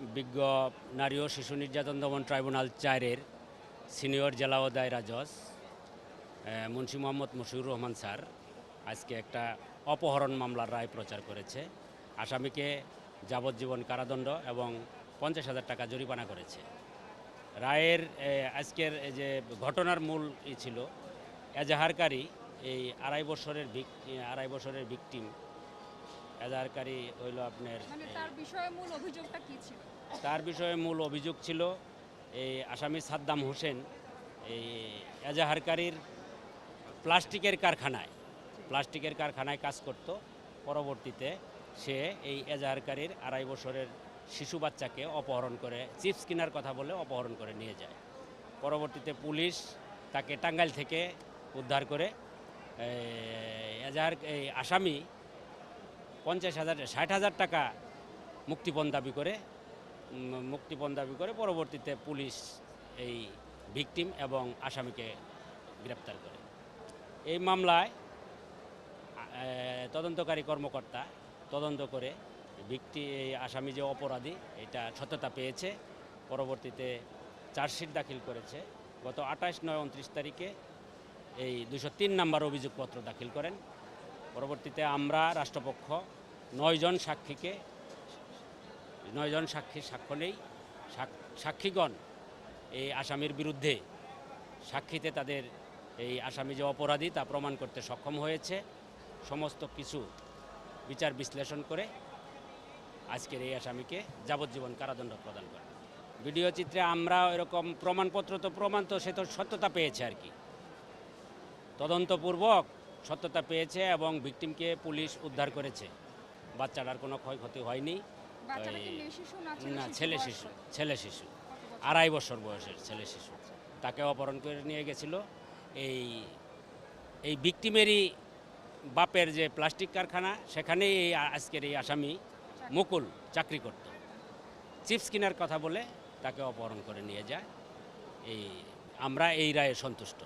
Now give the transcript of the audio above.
বিজ্ঞ নারী ও শিশু নির্যাতন দমন ট্রাইব্যুনাল চারের সিনিয়র জেলা ও দায়রা জজ মুন্সি মোহাম্মদ মশিউর রহমান স্যার আজকে একটা অপহরণ মামলার রায় প্রচার করেছে। আসামিকে যাবজ্জীবন কারাদণ্ড এবং পঞ্চাশ হাজার টাকা জরিমানা করেছে। রায়ের আজকের যে ঘটনার মূল ছিল, এজাহারকারী এই আড়াই বছরের আড়াই বছরের ভিকটিম এজাহারকারী হইল আপনার মানে তার বিষয়ে মূল অভিযোগটা কি ছিল? তার বিষয়ে মূল অভিযোগ ছিল এই আসামি সাদ্দাম হোসেন এই এজাহারকারীর প্লাস্টিকের কারখানায় প্লাস্টিকের কারখানায় কাজ করত। পরবর্তীতে সে এই এজাহারকারীর আড়াই বছরের শিশু বাচ্চাকে অপহরণ করে চিপস কেনার কথা বলে অপহরণ করে নিয়ে যায়। পরবর্তীতে পুলিশ তাকে টাঙ্গাইল থেকে উদ্ধার করে এজাহার এই আসামি পঞ্চাশ হাজার, ষাট হাজার টাকা মুক্তিপণ দাবি করে মুক্তিপণ দাবি করে পরবর্তীতে পুলিশ এই ভিকটিম এবং আসামিকে গ্রেপ্তার করে। এই মামলায় তদন্তকারী কর্মকর্তা তদন্ত করে ভিকটি, এই আসামি যে অপরাধী, এটা সত্যতা পেয়েছে। পরবর্তীতে চার্জশিট দাখিল করেছে। গত আঠাশ নয়, উনত্রিশ তারিখে এই দুশো তিন নম্বর অভিযোগপত্র দাখিল করেন। পরবর্তীতে আমরা রাষ্ট্রপক্ষ নয়জন সাক্ষীকে, নয়জন সাক্ষীর সাক্ষ্য নেই। সাক্ষীগণ এই আসামির বিরুদ্ধে সাক্ষীতে তাদের এই আসামি যে অপরাধী তা প্রমাণ করতে সক্ষম হয়েছে। সমস্ত কিছু বিচার বিশ্লেষণ করে আজকের এই আসামিকে যাবজ্জীবন কারাদণ্ড প্রদান করে। ভিডিও চিত্রে আমরা এরকম প্রমাণপত্র তো প্রমাণ তো সে তো সত্যতা পেয়েছে আর কি। তদন্তপূর্বক সত্যতা পেয়েছে এবং ভিকটিমকে পুলিশ উদ্ধার করেছে। বাচ্চাটার কোনো ক্ষয়ক্ষতি হয়নি। ওই- না ছেলে শিশু ছেলে শিশু আড়াই বছর বয়সের ছেলে শিশু। তাকে অপহরণ করে নিয়ে গেছিল। এই এই ভিকটিমেরই বাপের যে প্লাস্টিক কারখানা সেখানেই এই আজকের এই আসামি মুকুল চাকরি করত। চিপস কেনার কথা বলে তাকে অপহরণ করে নিয়ে যায়। এই আমরা এই রায়ে সন্তুষ্ট।